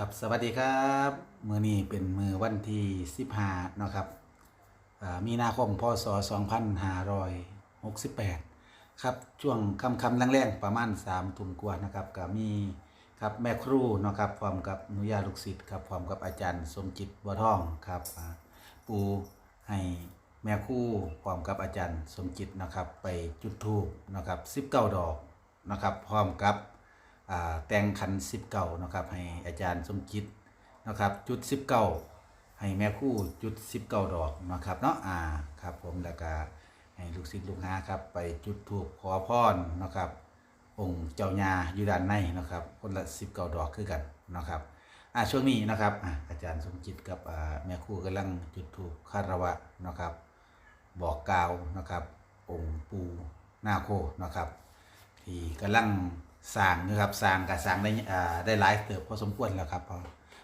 ครับสวัสดีครับมือนี้เป็นมือวันที่15นะครับมีนาคมพศ2568ครับช่วงคำคำแรงๆประมาณ3ทุ่มกว่านะครับก็มีครับแม่ครูนะครับพร้อมกับนุยาลูกศิษย์ครับพร้อมกับอาจารย์สมจิตบัวทองครับปูให้แม่ครูพร้อมกับอาจารย์สมจิตนะครับไปจุดธูปนะครับ19ดอกนะครับพร้อมกับ แต่งขันสิบเก่านะครับ ให้อาจารย์สมจิตนะครับ จุดสิบเก่าให้แม่คู่จุดสิบเก่าดอกนะครับเนาะอ่าครับผมแล้วก็ให้ลูกศิษย์ลูกหาครับ ไปจุดถูกขอพรนะครับ องค์เจ้าญาอยู่ด้านในนะครับ คนละสิบเก่าดอกคือกันนะครับอ่าช่วงนี้นะครับอ่าอาจารย์สมจิตกับอ่าแม่คู่กำลังจุดถูกคารวะนะครับ บอกกล่าวนะครับ องค์ปูนาโคนะครับ ที่กำลัง สร้างนะครับสร้างกับสร้างได้อ่าได้หลายเติบพอสมควรแล้วครับเพราะ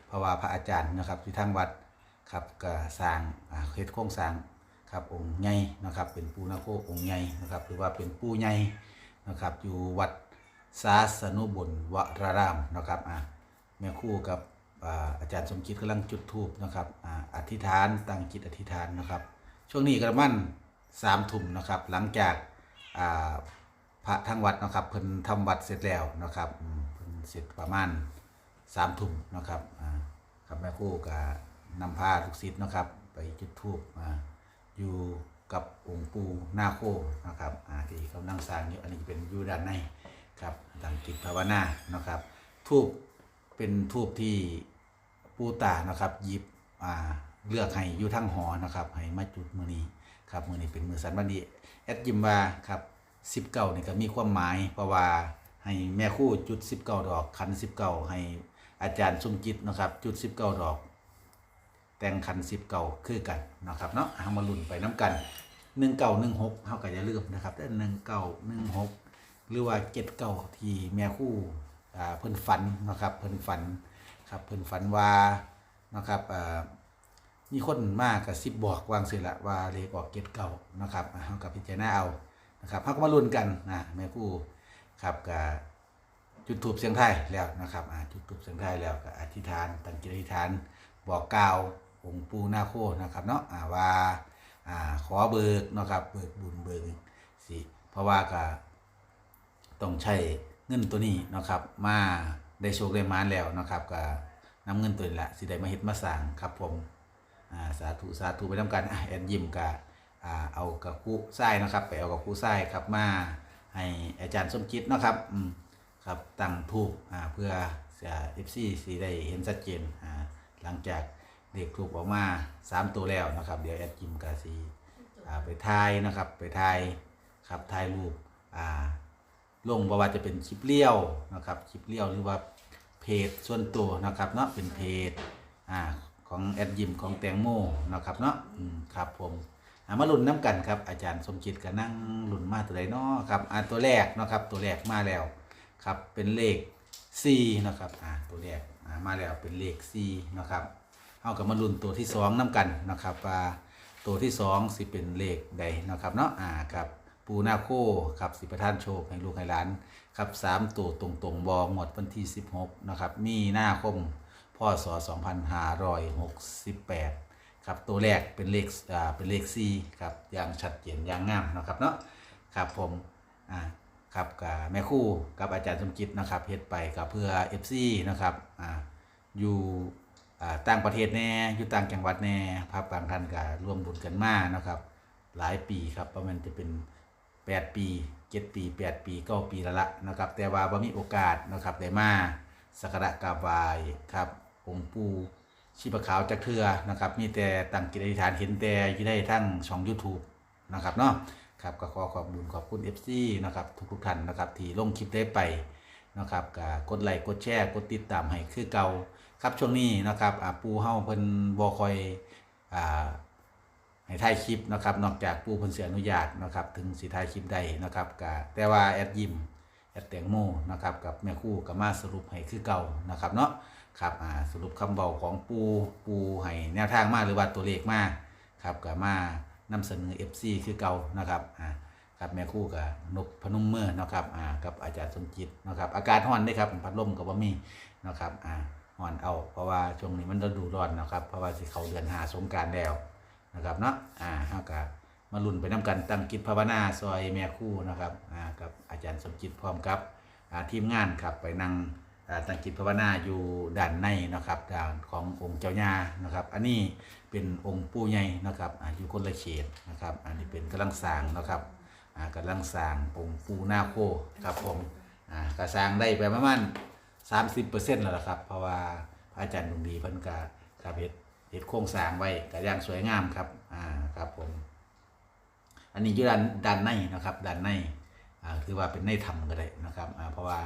เพราะว่าพระอาจารย์นะครับที่ทางวัดครับก็สร้างอ่าเฮ็ดโครงสร้างครับองค์ใหญ่นะครับ เป็นปูนาโคองค์ใหญ่นะครับหรือว่าเป็นปูใหญ่นะครับอยู่วัดสาสนุบุญวรารามนะครับอ่าแม่คู่กับอาอาจารย์สมคิดกำลังจุดธูปนะครับออธิษฐานตั้งจิตอธิษฐานนะครับ ช่วงนี้กระมันสามทุ่มนะครับ หลังจากอา พระทั้งวัดนะครับเพิ่นทำวัดเสร็จแล้วนะครับเพิ่นเสร็จประมาณสามทุ่มนะครับครับแม่ครู่ก็นำพาลูกศิษย์นะครับ ไปจุดธูปอ่าอยู่กับองค์ปู่นาโคนะครับอ่าที่เขานั่งสร้างอยู่อันนี้เป็นอยู่ด้านในครับตั้งจิตภาวนานะครับทูบเป็นทูบที่ปู่ตานะครับหยิบอ่าเลือกให้อยู่ทั้งหอนะครับให้มาจุดมือนี้ครับมือนี้เป็นมือสันวันดีแอดยิมว่าครับ สิบเก้านี่ก็มีความหมาย เพราะว่าให้แม่คู่จุดสิบเก้าดอกขันสิบเก้าให้อาจารย์สมจิตนะครับ จุดสิบเก้าดอก แต่งขันสิบเก้าคือกันนะครับเนาะเอามาลุ้นไปน้ำกันหนึ่งเก้าหนึ่งหกเขาก็อย่าลืมนะครับแต่หนึ่งเก้าหนึ่งหกหรือว่าเจ็ดเก้าที่แม่คู่อ่าเพิ่นฝันนะครับเพิ่นฝันครับเพิ่นฝันว่านะครับอ่ามีคนมากกับสิบบอกวางสิละว่าเลขออกเก็ดเก่านะครับอะเขากับพิจารณาเอา นะครับเขาก็มาลุ้นกันนะแม่ผู้ครับกับจุดทูบเสียงไทยแล้วนะครับอะจุดทูบเสียงไทยแล้วก็อธิษฐานตั้งจิตอธิษฐานบอกกล่าวองค์ปูนาโคนะครับเนาะอ่าว่าอ่าขอเบิกนะครับเบิกบุญเบิกสิเพราะว่าก็ต้องใช้เงินตัวนี้นะครับ มาได้โชคได้มานแล้วนะครับก็นำเงินตัวนี้แหละสิได้มาเฮ็ดมาสร้างครับผมอ่าสาธุสาธุไปทำกันอะแอนยิมกับ อ่าเอากับคู่ไส้นะครับไปเอากับคู่ไส้ครับมาให้อาจารย์สมจิตนะครับอืมครับตั้งทูบอ่าเพื่อเอฟซีสีได้เห็นชัดเจนอ่าหลังจากเด็กทูบออกมาสามตัวแล้วนะครับ เดี๋ยวแอดยิมกับสีอ่าไปทายนะครับไปทายครับทายรูปอ่าลงบ่ว่าจะเป็นคลิปเลี้ยวนะครับคลิปเลี้ยวหรือว่าเพจส่วนตัวนะครับเนาะเป็นเพจอ่าของแอดยิมของแตงโมนะครับเนาะครับผมามาลุ้นน้ำกันครับอาจารย์สมจิตก็นั่งลุ้นมาตัวใดเนาะครับอ่าตัวแรกเนาะครับตัวแรกมาแล้วครับเป็นเลข4นะครับอ่าตัวแรกอ่ามาแล้วเป็นเลข4นะครับเอากับมาลุ้นตัวที่สองน้ำกันนะครับว่าตัวที่สองสิเป็นเลขใดนะครับเนาะอ่าครับปูนาโคครับสิประทานโชคให้ลูกให้หลานครับสามตัวตรงตรงบองหมดวันที่ 16นะครับมีหน้าคมพศ2568 ครับตัวแรกเป็นเลขอ่าเป็นเลข4ครับอย่างชัดเจนอย่างงามนะครับเนาะครับผมอ่าครับกับแม่คู่กับอาจารย์สมจิตนะครับเฮ็ดไปกับเพื่อ FC นะครับอ่าอยู่อ่าต่างประเทศแน่อยู่ต่างจังหวัดแน่ภาพบางท่านก็ร่วมบุญกันมานะครับ หลายปีครับประมาณจะเป็น 8 ปี7ปี8ปี9ปีล้วละนะครับ แต่ว่าบ่มีโอกาสนะครับได้มาสักการะกราบไหว้ครับองค์ปู่ ชีพขาวจักเทือนะครับ มีแต่ตั้งจิตอธิษฐานเห็นแต่ยู่ได้ทั้งช่อง YouTube นะครับเนาะครับก็ขอขอบคุณขอบคุณ FC นะครับทุกๆท่านนะครับที่ลงคลิปได้ไปนะครับก็กดไลค์กดแชร์กดติดตามให้คือเก่าครับช่วงนี้นะครับปูเฮาเพิ่นบ่คอยอ่าให้ถ่ายคลิปนะครับนอกจากผู้เพิ่นเสียอนุญาตนะครับถึงสิถ่ายคลิปได้นะครับก็แต่ว่าแอดยิมแอดแตงโมนะครับกับแม่คู่ก็มาสรุปให้คือเก่านะครับเนาะ ครับอ่าสรุปคำเบาของปูปูให้แนวทางมาหรือว่าตัวเลขมาครับก็มานำเสนอ FC คือเก่านะครับอ่าครับแม่คู่กับนกพนมเมื่อนะครับอ่ากับอาจารย์สมจิตนะครับ อากาศร้อนเด้ครับพัดลมก็บ่มีนะครับอ่าห่อนเอาเพราะว่าช่วงนี้มันฤดูร้อนนะครับเพราะว่าสิเขาเดือนหาสงการแล้วนะครับเนาะอ่าเฮาก็มาลุ้นไปน้กันตั้งกิจภาวนาซอยแม่คู่นะครับอ่ากับอาจารย์สมจิตพร้อมกับอ่าทีมงานครับไปนั่ง ตั้งกิจภาวนาอยู่ด้านในนะครับด้านขององค์เจ้าย่านะครับ อันนี้เป็นองค์ปู่ใหญ่นะครับอยู่คนละเขตนะครับ อันนี้เป็นกำลังสร้างนะครับอ่าลังสร้างองค์ปู่นาโคครับผมอ่าก็สร้างได้ไปประมาณสามสิบเปอร์เซ็นต์แล้วละครับ เพราะว่าพระอาจารย์ดวงดีพิ่นก็ครับเฮ็ดเฮ็ดโครงสร้างไว้ก็อย่างสวยงามครับอ่าครับผมอันนี้อยู่ด้านด้านในนะครับด้านในอ่าคือว่าเป็นในถ้ำก็ได้นะครับอ่าเพราะว่า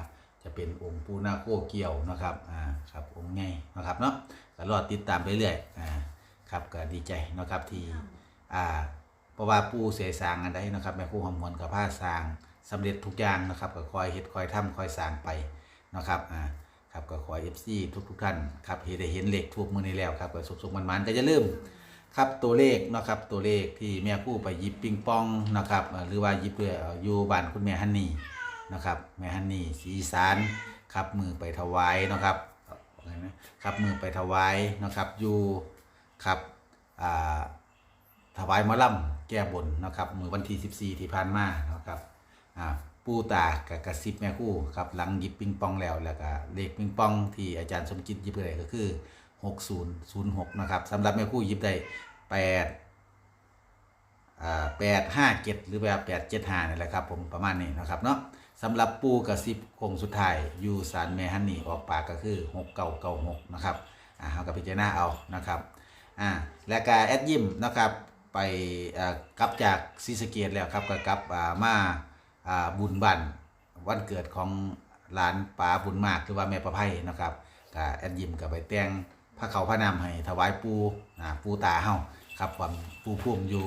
จะเป็นองค์ปูนาโคเกี่ยวนะครับอ่าครับองค์ใหญ่นะครับเนาะก็รอติดตามไปเรื่อยอ่าครับก็ดีใจนะครับที่อ่าเพราะว่าปูเสียสางอันใดนะครับแม่ครูหอมมวลกับผ้าสางสำเร็จทุกอย่างนะครับก็คอยเฮ็ดคอยทำคอยสร้างไปนะครับอ่าครับก็ขอ FC ทุกทุกท่านครับเห็นได้เห็นเหลขทูบมือในแล้วครับก็สุกๆมันๆก็จะเริ่าลืมครับตัวเลขนะครับตัวเลขที่แม่ครู่ไปหยิบปิงปองนะครับหรือว่าหยิบเพื่ออยู่บ้านคุณแม่ฮันนี่ นะครับแม่ฮันนี่สีสานครับมือไปถวายนะครับเอาไงนะครับมือไปถวายนะครับอยู่ครับถวายมะล่ำแก้บนนะครับมือวันที่ 14 ที่ผ่านมานะครับปูตากับกระซิบแม่คู่ครับหลังหยิบปิงปองแล้วแล้วก็เลขปิงปองที่อาจารย์สมจิตหยิบไปได้ก็คือ 6006นะครับสำหรับแม่คู่หยิบได้8อ่า857หรือแบบ875นี่แหละครับผมประมาณนี้นะครับเนาะ สำหรับปูกระซิบโคงสุดท้ายอยู่สารแมฮันนี่ออกปากก็คือ6996นะครับอ่าเฮากับพิจารณาเอานะครับอ่าและก็แอดยิมนะครับไปอ่ากลับจากศรีสะเกดแล้วครับก็กลับอ่ามาอ่าบุญบันวันเกิดของหลานป๋าบุญมากหรือว่าแม่ประไพนะครับก็แอดยิมก็ไปแต่งพระเขาพระนามให้ถวายปูอ่าปูตาเฮาครับความปูพุ่มอยู่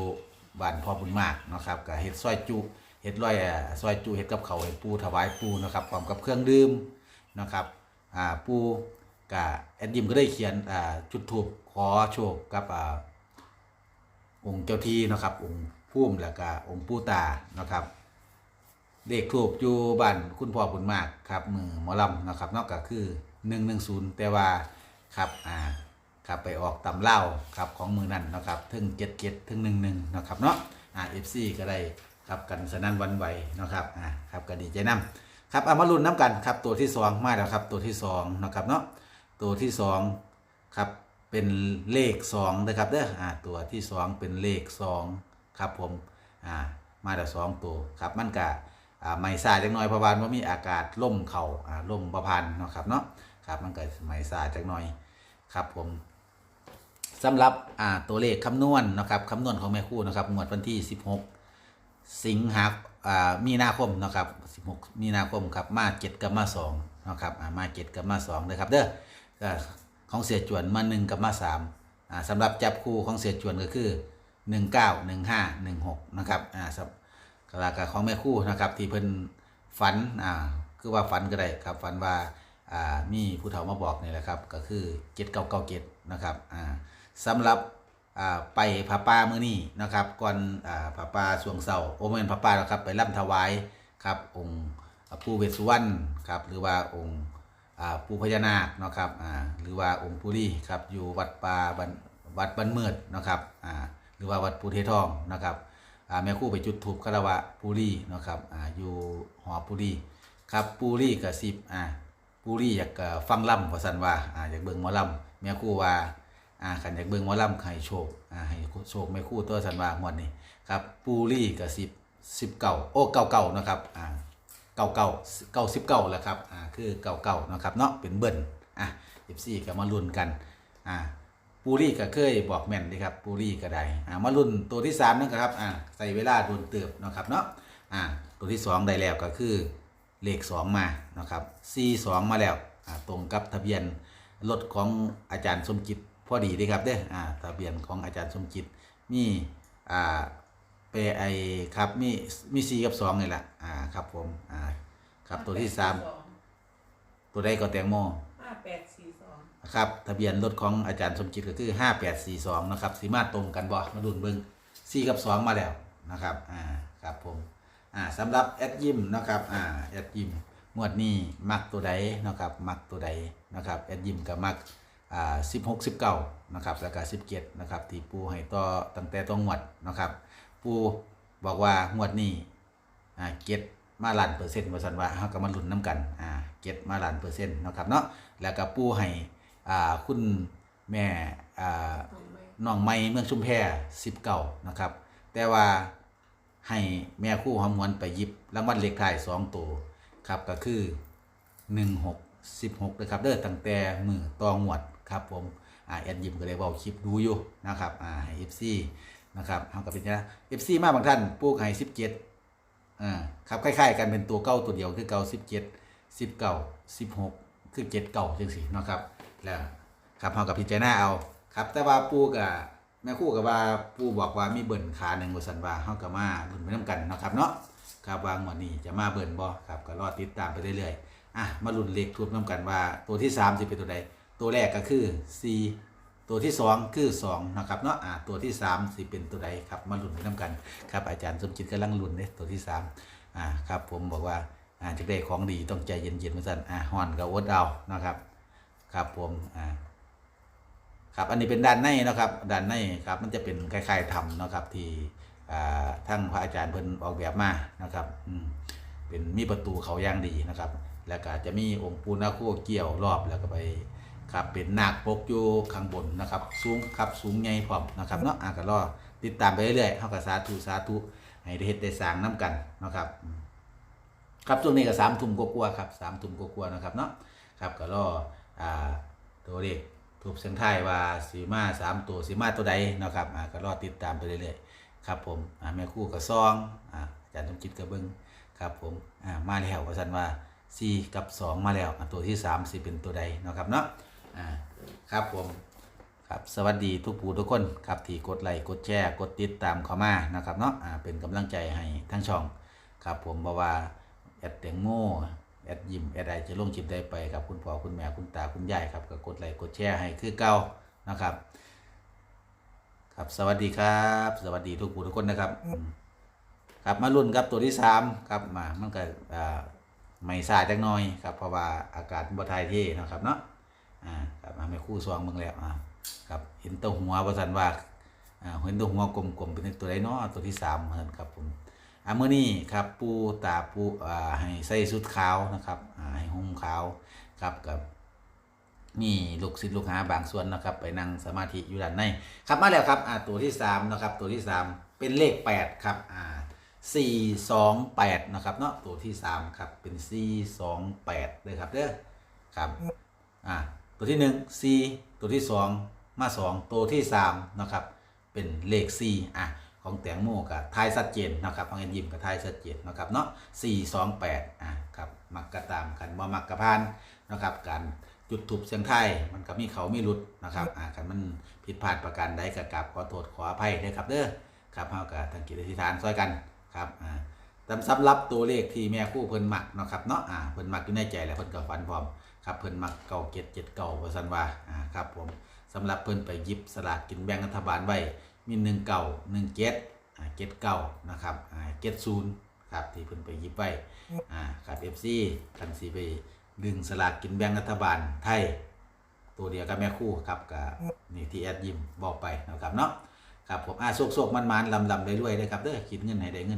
บ้านพ่อบุญมากนะครับก็เฮ็ดซอยจุ เฮ็ดร้อยอ่าซอยจุเฮ็ดกับเขาวให้ปูถวายปูนะครับพร้อมกับเครื่องดื่มนะครับอ่าปูก็แอดยิมก็ได้เขียนอ่าจุดทูปขอโชคกับอ่าองค์เจ้าที่นะครับองค์พุ่มแล้วก็องค์ปูตานะครับเลขทูบอยู่บ้านคุณพ่อบุญมากครับมือหมอลำนะครับนอกจากคือหนึ่งหนึ่งศูนย์แต่ว่าครับอ่าครับไปออกตำเล่าครับของมือนั่นนะครับถึงเจ็ดเจ็ดถึงหนึ่งหนึ่งนะครับเนาะอ่าเอฟซีก็ได้ ครับกันสนั่นวันไหวนะครับอ่าครับก็ดีใจนํครับเอามาลุ้นน้ำกันครับตัวที่สองมาแล้วครับตัวที่สองนะครับเนาะตัวที่สองครับเป็นเลขสองนะครับเด้ออ่าตัวที่สองเป็นเลขสองครับผมอ่ามาแต่สองตัวครับมันกะอ่าไม่ซาจักหน่อยเพราะว่ามันมีอากาศล่มเข่าอ่าล่มประพันธ์เนาะครับเนาะครับมันก็ไม่ซาจักหน่อยครับผมสำหรับอ่าตัวเลขคำนวณนะครับคำนวณของแม่คู่นะครับงวดวันที่ 16 สิงหาอ่ามีนาคมนะครับ16มีนาคมครับมา7กับมา2นะครับอ่ามา7กับมา2นะครับเด้อก็ของเสียจวนมาหนึ่งกับมาสามอ่าสำหรับจับคู่ของเสียจวนก็คือหนึ่งเก้าหนึ่งห้าหนึ่งหกนะครับอ่าสำกลากของแม่คู่นะครับที่เพิ่นฝันอ่าคือว่าฝันก็ได้ครับฝันว่าอ่ามีผู้เฒ่ามาบอกนี่แหละครับก็คือเจ็ดเก้าเก้าเจ็ดนะครับอ่าสำหรับ ไปผาป่ามื้อนี้นะครับ ก่อนอ่าผาป่าสวงเสาโอเมนผาป่าแล้วครับ ไปร่ำถวายครับ องค์ปู่เวสสุวรรณครับ หรือว่าองค์ปู่พญานาคนะครับหรือว่าองค์ปุรีครับอยู่วัดป่าวัดบันเมิดนะครับหรือว่าวัดปูเททองนะครับแม่คู่ไปจุดถูกคารวะปุรีนะครับออยู่หอปุรีครับปุรีกับสิบอ่าปุรีอยากฟังล่ำว่าสันว่าอ่าอยากเบิ่งหมอลำแม่คู่ว่า อ่าขันอยากเบิ่งหมอลำให้โชคอ่าให้โชคแม่คู่ตัวสันวางวดนี้ครับปุรีกับสิบสิบเก่าโอ้เก่าเก่านะครับอ่าเก่าเก่าเก่าสิบเก่าแหละครับอ่าคือเก่าเก่านะครับเนาะเป็นเบิ้ลอะเอฟซีก็มาลุ้นกันอ่าปูรี่ก็เคยบอกแม่นดีครับปูรี่ก็ได้อ่ามาลุ้นตัวที่สามนั่นครับอ่าใส่เวลาโดนเติบนะครับเนาะอ่าตัวที่สองได้แล้วก็คือเลขสองมานะครับซีสองมาแล้วอ่าตรงกับทะเบียนรถของอาจารย์สมจิต พอดีเด้ครับเด้ออ่าทะเบียนของอาจารย์สมจิตมีอ่าเปไอครับมีมีสี่กับสองนี่แหละอ่าครับผมอ่าครับตัวที่สามตัวใดก็แตงโมห้าแปดสี่สองครับทะเบียนรถของอาจารย์สมจิตก็คือห้าแปดสี่สองนะครับสีมาตรงกันบ่มาดุนเบิงสี่กับสองมาแล้วนะครับอ่าครับผมอ่าสำหรับแอดยิมนะครับอ่าแอดยิมมงวดนี้มักตัวใดเนาะครับมักตัวใดนะครับแอดยิมก็มัก อ่า16 19นะครับแล้วก็17นะครับที่ปูให้ต่อตั้งแต่ต้องงวดนะครับปูบอกว่างวดนี้อ่าเก็ตมาล้านเปอร์เซ็นต์ว่าซั่นว่าเฮาก็มาลุ้นนํกันอ่าเก็ตมาล้านเปอร์เซ็นต์นะครับเนาะแล้วก็ปูให้อ่าคุณแม่อ่าน้องไม้เมืองชุมแพ19นะครับแต่ว่าให้แม่คู่หอมหวนไปยิบรางวัลเลขท้าย2ตัวครับก็คือ16 16นะครับเด้อตั้งแต่มือตองวด ครับผมอ่าแอดยิมก็ได้เว้าคลิปดูอยู่นะครับอ่าให้ FC นะครับเฮาก็เป็นจัง FC มาบางท่านปลูกให้17อ่าครับคล้ายๆกันเป็นตัวเก้าตัวเดียวคือเก้า17 19 16คือ7เก้าจังซี่เนะครับแล้วครับเฮากับพิจารณาเอาครับ แต่ว่าปู่กับแม่คู่กับว่าปู่บอกว่ามีเบิ่นขาหนึ่งบ่ซั่นว่าเฮาก็มาลุ้นไปนํกันนะครับเนาะครับว่างวดนี้จะมาเบิ่นบ่ครับก็รอติดตามไปเรื่อยๆอะมาลุ้นเลขทูบนํกันว่าตัวที่3สิเป็นตัวใด ตัวแรกก็คือ4ตัวที่สองคือ2นะครับเนาะอะตัวที่ 3 สิเป็นตัวใดครับมาลุ้นไปนํกันครับอาจารย์สมจิตกำลังลุ้นเด้ตัวที่สามอ่าครับผมบอกว่าอ่าจะได้ของดีต้องใจเย็นๆว่าซั่นอะฮ้อนก็อดเอานะครับครับผมอ่าครับอันนี้เป็นด้านในนะครับด้านในครับมันจะเป็นคล้ายๆธรรมนะครับที่อ่าทั้งพระอาจารย์เพิ่นออกแบบมานะครับอืมเป็นมีประตูเขาย่างดีนะครับ แล้วก็จะมีองค์ปูนาโคเกี่ยวรอบแล้วก็ไป ครับเป็นนาคปกอยู่ข้างบนนะครับ สูงครับสูงใหญ่พร้อมนะครับเนาะอะก็รอติดตามไปเรื่อยๆเฮาก็สาธุสาธุให้ได้เฮ็ดได้สร้างนํกันนะครับครับช่วงนี้ก็สามทุ่มกว่าๆครับสามทุ่มกว่าๆนะครับเนาะครับก็รออ่าตัวเลขถูกเสียงไทยว่าสีมาสามตัวสีมาตัวใดนะครับอ่าก็รอติดตามไปเรื่อยๆครับผมอ่าแม่คู่กับซองอ่าอาจารย์สมจิตกับเบิ้งครับผมอ่ามาแล้วว่าสันว่าสี่กับสองมาแล้วตัวที่สามสิเป็นตัวใดนะครับเนาะ อ่าครับผมครับสวัสดีทุกผู้ทุกคนครับที่กดไลค์กดแชร์กดติดตามเข้ามานะครับเนาะอ่าเป็นกำลังใจให้ทั้งช่องครับผมบอกว่าแอดแตงโมแอดยิมแอดไอจะลงจิมได้ไปครับคุณพ่อคุณแม่คุณตาคุณยายครับก็กดไลค์กดแชร์ให้คือเก่านะครับ ครับสวัสดีครับ สวัสดีทุกผู้ทุกคนนะครับ ครับมาลุ้นครับตัวที่สามครับมามันก็อ่าไม่ซาจักหน่อยครับเพราะว่าอากาศบ่ทยเทเนะครับเนาะ อ่าครับมาไม่คู่ซองเมืองแล้วอ่าครับเห็นตัวหัวว่าสันว่าอ่าเห็นตัวหัวกลมๆเป็นตัวใดเนาะตัวที่สามเหมือนครับผมอะมื้อนี้ครับปูตาปูอ่าให้ใส่ชุดขาวนะครับอ่าให้ห่มขาวครับกับมีลูกศิษย์ลูกหาบางส่วนนะครับ ไปนั่งสมาธิอยู่ด้านในครับมาแล้วครับอ่าตัวที่สามนะครับตัวที่สามเป็นเลขแปดครับอ่าสี่สองแปดนะครับเนาะตัวที่สามครับเป็นสี่สองแปดเลยครับเด้อครับอ่า ตัวที่หนึ่งซีตัวที่สองมาสองตัวที่สามนะครับเป็นเลขสี่อะ ของแตงโมกับทายชัดเจนนะครับของเอ็นยิมกับทายชัดเจนนะครับเนาะสี่สองแปดอะครับมักกระตามกันบ่มักกระพานนะครับการจุดถูกเสียงไทยมันก็มีเขามีรุดนะครับอ่ากันมันผิดพลาดประการใดก็กราบขอโทษขออภัยด้วยครับเด้อครับเฮากับทางกิจธิษฐานซอยกันครับอ่า ตามสำหรับตัวเลขที่แม่คู่เพิ่นมักเนาะครับเนาะอ่าเพิ่นมักอยู่ในใจแหล้วเพิ่นก็ฝันพร้อมครับเพิ่นมักเก่าเจ็ดเจ็ดเก่าว่าซั่นว่าอ่าครับผมสำหรับเพิ่นไปหยิบสลากกินแบ่งรัฐบาลไว้มีหนึ่งเก่าหนึ่งเจ็ดอ่าเก็ตเก้านะครับอ่าเก็ตศูนย์ครับที่เพิ่นไปหยิบไว้อ่าครับเอฟซีคันสีไปดึงสลากกินแบ่งรัฐบาลไทย ตัวเดียวกับแม่คู่ครับกับนี่ที่แอดยิมบอกไปนะครับเนาะครับผมอ่าโซกๆมันๆลำๆได้ด้วยนะครับเด้อคิดเงินให้ได้เงิน